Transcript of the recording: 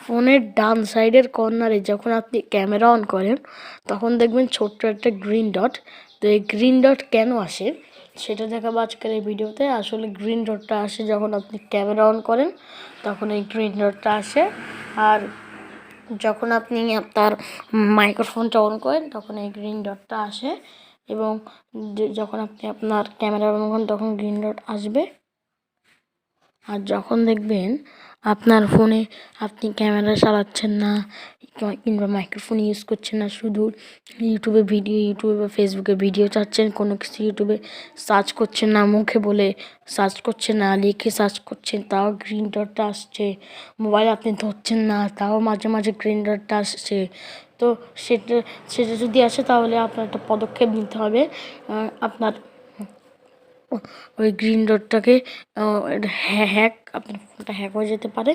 ফোনের ডান সাইডের কর্নারে যখন আপনি ক্যামেরা অন করেন, তখন দেখবেন ছোট্ট একটা গ্রিন ডট। তো এই গ্রিন ডট কেন আসে? সেটা দেখাবো আজকের এই ভিডিওতে। আসলে গ্রিন ডটটা আসে যখন আপনি ক্যামেরা অন করেন, তখন এই গ্রিন ডটটা আসে। আর যখন আপনি আপনার মাইক্রোফোনটা অন করেন, তখন এই গ্রিন ডটটা আসে। এবং যখন আপনি আপনার ক্যামেরা অন করেন, তখন গ্রিন ডট আসবে। আর যখন দেখবেন আপনার ফোনে আপনি ক্যামেরা চালাচ্ছেন না, কিংবা- মাইক্রোফোন ইউজ করছেন না, শুধু ইউটিউবে ভিডিও, ইউটিউবে বা ফেসবুকে ভিডিও চাচ্ছেন, কোনো কিছু ইউটিউবে সার্চ করছেন না, মুখে বলে সার্চ করছেন না, লিখে সার্চ করছেন, তাও গ্রিন ডটটা আসছে মোবাইল আপনি ধরছেন না, তাও মাঝে মাঝে গ্রিন ডটটা আসছে। তো সেটা সেটা যদি আসে তাহলে আপনার একটা পদক্ষেপ নিতে হবে আপনার ওই গ্রিন ডটটাকে হ্যাক আপনার ফোনটা হ্যাক হয়ে যেতে পারে।